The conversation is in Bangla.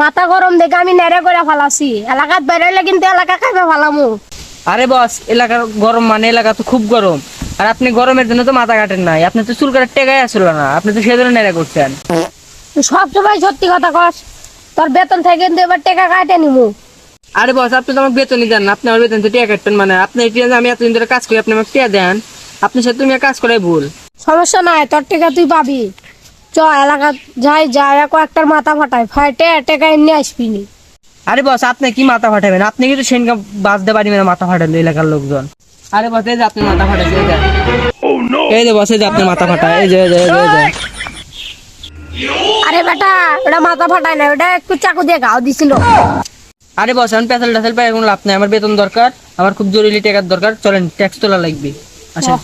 মাথা গরম দেখে আমি নেড়ে করে ফালাছি। এলাকাত বেরোলে কিন্তু এলাকা খাইবে ফালামু। আরে বস এলাকার গরম মানে এলাকা তো খুব গরম। আর আপনি গরমের জন্য তো মাথা কাটেন নাই। আপনি তো চুল কাটার টেকাই আসল না। আপনি তো সেজন্য নেড়ে করছেন তুই সব সময় সত্যি কথা কস। তোর বেতন থেকে কিন্তু এবার টেকা কাটে নিমু। আরে বস আপনি তো আমার বেতনই দেন আপনি আমার বেতন তো টেকা কাটবেন মানে। আপনি আমি এতদিন ধরে কাজ করি আপনি আমাকে টেকা দেন। আপনি সাথে তুমি কাজ করাই ভুল। সমস্যা নাই তোর টেকা তুই পাবি। চ এলাকা যাই যাই কয়েকটার মাথা ফাটাই ফাইটে টাকা আসবি নি। আরে বস আপনি কি মাথা ফাটাবেন? আপনি কিন্তু সেনকা বাঁচতে না মাথা ফাটালো এলাকার লোকজন। আরে বস এই যে আপনি মাথা ফাটাইছে এই যে। বস এই যে আপনি মাথা ফাটা এই যে এই যে এই যে, আরে বেটা ওটা মাথা ফাটাই না ওটা একটু চাকু দিয়ে গাও দিছিল। আরে বস এখন পেছাল পাই এখন লাভ নাই আমার বেতন দরকার আমার খুব জরুরি টাকার দরকার চলেন ট্যাক্স তোলা লাগবে। আসেন